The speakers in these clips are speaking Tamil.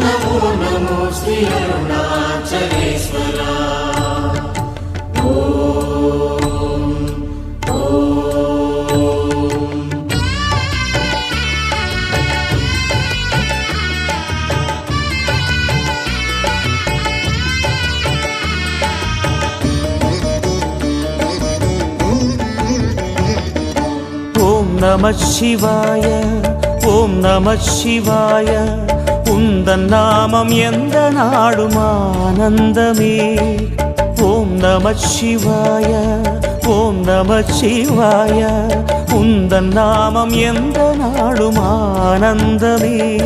नमो नमो श्री अरुणाचलेश्वरा। नमः शिवाय। ஓம் நம சிவாய. உந்தன் நாமம் எந்த நாடும் ஆனந்தமே. ஓம் நம சிவாய ஓம் நம சிவாய. உந்தன் நாமம் எந்த நாடும் ஆனந்தமே.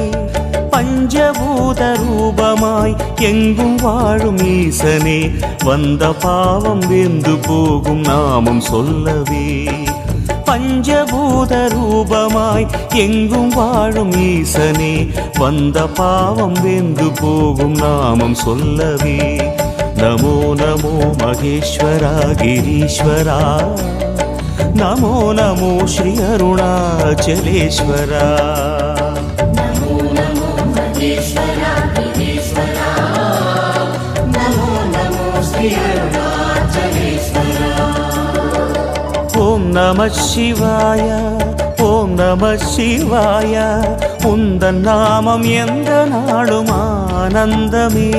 பஞ்சபூத ரூபமாய் எங்கும் வாழும் ஈசனே. வந்த பாவம் வெந்து போகும் நாமம் சொல்லவே. பஞ்சபூத ரூபமாய் எங்கும் வாழும் ஈசனே வந்த பாவம் வெந்து போகும் நாமம் சொல்லவே. நமோ நமோ மகேஸ்வரா கிரீஸ்வரா. நமோ நமோ ஸ்ரீ அருணாச்சலேஸ்வரா. ஓம் நம சிவாய ஓம் நம சிவாய உந்தன் நாமம் எந்த நாளும் ஆனந்தமே.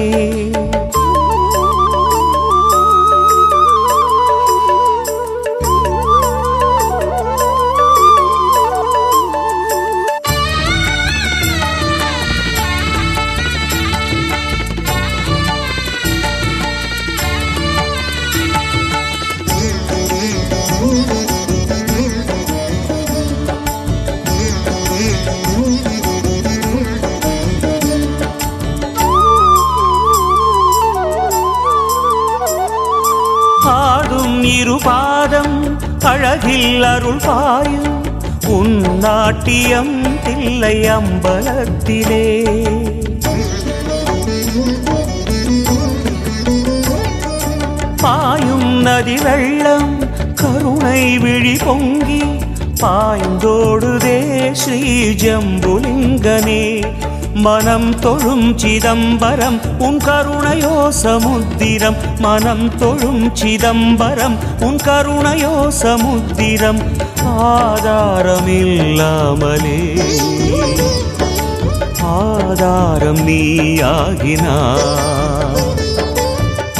ஆடும் இரு பாதம் அழகில் அருள் பாயும். உன் நாட்டியம் தில்லை அம்பலத்திலே. பாயும் நதி வெள்ளம் கருணை விழி பொங்கி. பாய்ந்தோடுதே ஸ்ரீ ஜம்புலிங்கனே. மனம் தொழும் சிதம்பரம் உன் கருணையோ சமுத்திரம் மனம் தொழும் சிதம்பரம் உன் கருணையோ சமுத்திரம் ஆதாரமில்லாமலே ஆதாரம் நீயாகினா.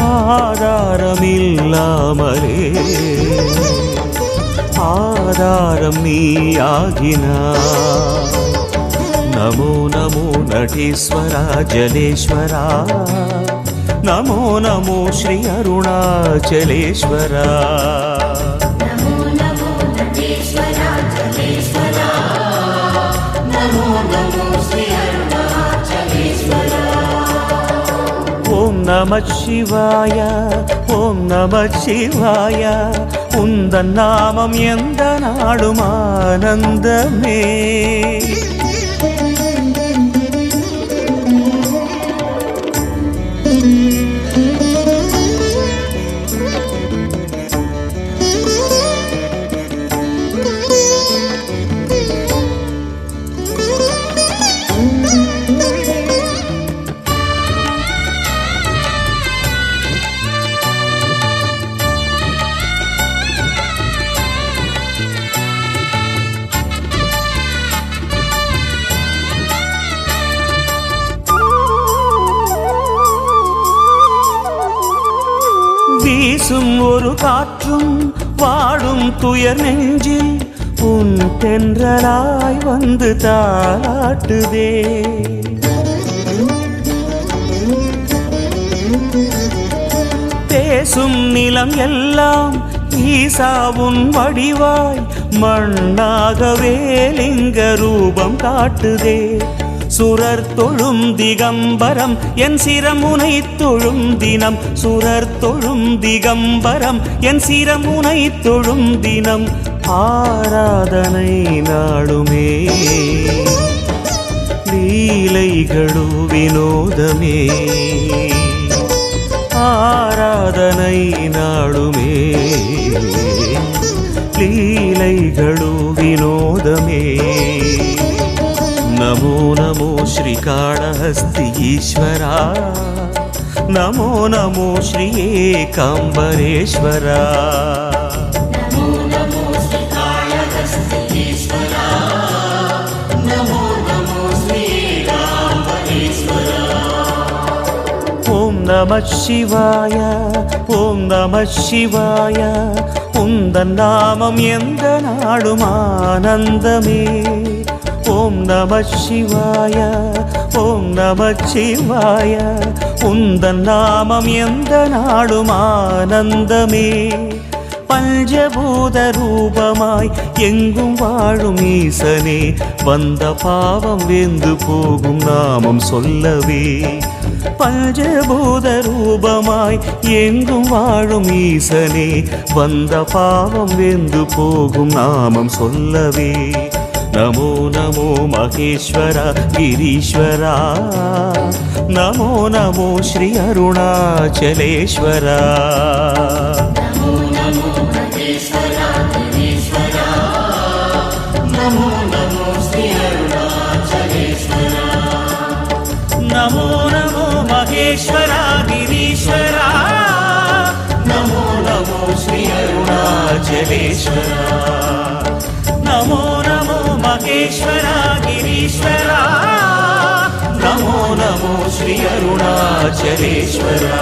ஆதாரமில்லாமலே ஆதாரம் நீயாகினா. నమో నమో నటేశ్వర జలేశ్వర నమో నమో శ్రీ అరుణాచలేశ్వర. ఓం నమ శివాయ ఓం నమ శివాయ. ఉందన్నామం ఎందనాడు మానందమే. வீசும் ஒரு காற்றும் வாடும் துயர் நெஞ்சில் உன் தென்றலாய் வந்து தாளாட்டுதே. பேசும் நிலம் எல்லாம் ஈசாவுன் வடிவாய் மண்ணாகவே லிங்க ரூபம் காட்டுதே. சுரர் தொழும் திகம்பரம் என் சிரமுனை தொழும் தினம். சுரர் தொழும் திகம்பரம் என் சிரமுனை தொழும் தினம். ஆராதனை நாளுமே. லீலைகளு வினோதமே. ஆராதனை நாளுமே. லீலைகளு வினோதமே. నమో నమో శ్రీకాళహస్తి ఈశ్వరా. నమో నమో శ్రీ ఏకాంబరేశ్వరా. నమ శివాయ ఓం నమ శివాయ. ఉందన్నామం ఎందనాడు మానందమే ஓம் நம சிவாய ஓம் நம சிவாய. உந்தன் நாமம் எந்த நாடும் ஆனந்தமே. பஞ்சபூத ரூபமாய் எங்கும் வாழும் ஈசனே வந்த பாவம் வெந்து போகும் நாமம் சொல்லவே. பஞ்சபூத ரூபமாய் எங்கும் வாழும் ஈசனே வந்த பாவம் வெந்து போகும் நாமம் சொல்லவே. నమో నమో మహేశ్వర గిరీశ్వరా. నమో నమో శ్రీ అరుణాచలేశ్వరా. నమో నమో మహేశ్వర గిరీశ్వరా. నమో నమో శ్రీ అరుణాచలేశ్వరా. గిరీశ్వర గిరీశ్వర నమో నమో శ్రీ అరుణాచలేశ్వరా.